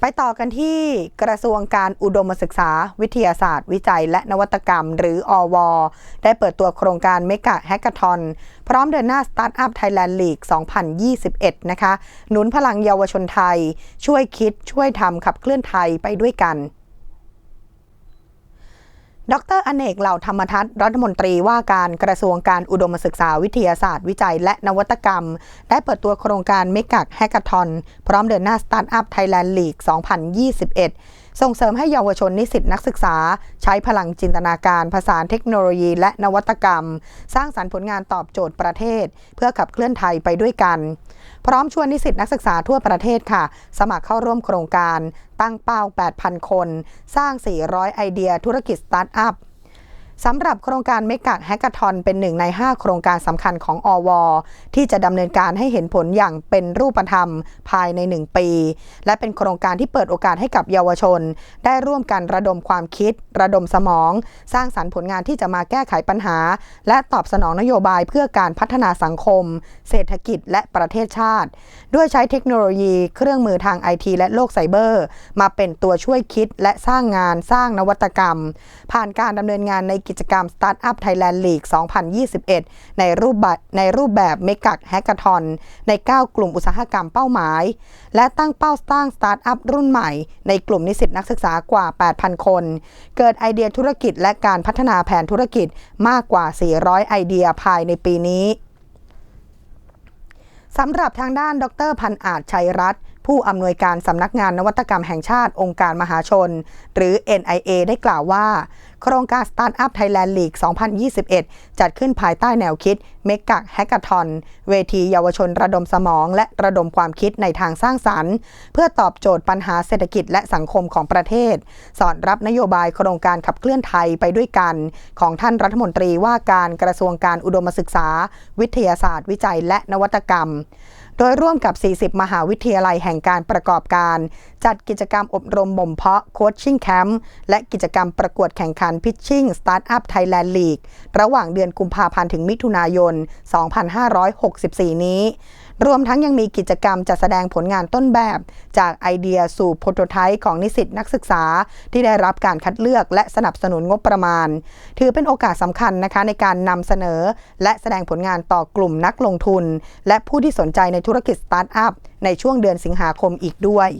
ไปต่อกันที่กระทรวงการอุดมศึกษา วิทยาศาสตร์ วิจัย และนวัตกรรม หรืออว ได้เปิดตัวโครงการเมกะแฮก a ทอนพร้อมเดินหน้าสตาร์ทอัพไทยแลนด์ลีก 2021 นะคะ หนุนพลังเยาวชนไทย ช่วยคิดช่วยทำขับเคลื่อนไทยไปด้วยกัน ดรอเนกเหล่าธรรมทัศน์รัฐมนตรีว่าการกระทรวงการอุดมศึกษาวิทยาศาสตร์วิจัย และนวัตกรรม ได้เปิดตัวโครงการเมกักแฮกกาทอนพร้อมเดินหน้าสตาร์ทอัพไทยแลนด์ลีก 2021 ส่งเสริมให้เยาวชนนิสิตนักศึกษา ใช้พลังจินตนาการผสานเทคโนโลยี และนวัตกรรม สร้างสรรค์ผลงานตอบโจทย์ประเทศ เพื่อขับเคลื่อนไทยไปด้วยกัน พร้อมชวนนิสิตนักศึกษาทั่วประเทศค่ะ สมัครเข้าร่วมโครงการ ตั้งเป้า 8,000 คน สร้าง 400 ไอเดียธุรกิจสตาร์ทอัพ สำหรับโครงการเมกะแฮก a ทอนเป็นหนึ่งใน 5 โครงการสำคัญของอว ที่จะดำเนินการให้เห็นผลอย่างเป็นรูปธรรมภายใน 1 ปี และเป็นโครงการที่เปิดโอกาสให้กับเยาวชน ได้ร่วมกันระดมความคิด ระดมสมอง สร้างสรรค์ผลงานที่จะมาแก้ไขปัญหา และตอบสนองนโยบายเพื่อการพัฒนาสังคม เศรษฐกิจและประเทศชาติ ด้วยใช้เทคโนโลยีเครื่องมือทางไอทีและโลกไซเบอร์ มาเป็นตัวช่วยคิดและสร้างงานสร้างนวัตกรรม ผ่านการดำเนินงานในกิจกรรม Startup Thailand League 2021 ในรูปแบบในรูปแบบเมกักแฮก a ทอนใน 9 กลุ่มอุตสาหกรรมเป้าหมาย และตั้งเป้าสร้างสตาร์ทอัพรุ่นใหม่ ในกลุ่มนิสิตนักศึกษากว่า 8,000 คน เกิดไอเดียธุรกิจและการพัฒนาแผนธุรกิจมากกว่า 400 ไอเดียภายในปีนี้สำหรับทางด้านดรพันอาจชัยรัตน์ ผู้อำนวยการสำนักงานนวัตกรรมแห่งชาติองค์การมหาชน หรือ NIA ได้กล่าวว่า โครงการ Startup Thailand League 2021 จัดขึ้นภายใต้แนวคิด m e g a h a c k a t h o n เวทีเยาวชนระดมสมอง และระดมความคิดในทางสร้างสรรค์ เพื่อตอบโจทย์ปัญหาเศรษฐกิจและสังคมของประเทศ สอดรับนโยบายโครงการขับเคลื่อนไทยไปด้วยกัน ของท่านรัฐมนตรีว่าการกระทรวงการอุดมศึกษา วิทยาศาสตร์วิจัยและนวัตกรรม โดยร่วมกับ 40 มหาวิทยาลัยแห่งการประกอบการ จัดกิจกรรมอบรมบ่มเพาะโคชชิ่งแคมป์และกิจกรรมประกวดแข่งขันพิชชิ่งสตาร์ทอัพไทยแลนด์ลีกระหว่างเดือนกุมภาพันธ์ถึงมิถุนายน 2564 นี้ รวมทั้งยังมีกิจกรรมจัดแสดงผลงานต้นแบบ จากไอเดียสู่โปรโตไทป์ของนิสิตนักศึกษา ที่ได้รับการคัดเลือกและสนับสนุนงบประมาณ ถือเป็นโอกาสสำคัญนะคะในการนำเสนอ และแสดงผลงานต่อกลุ่มนักลงทุน และผู้ที่สนใจในธุรกิจสตาร์ทอัพในช่วงเดือนสิงหาคมอีกด้วย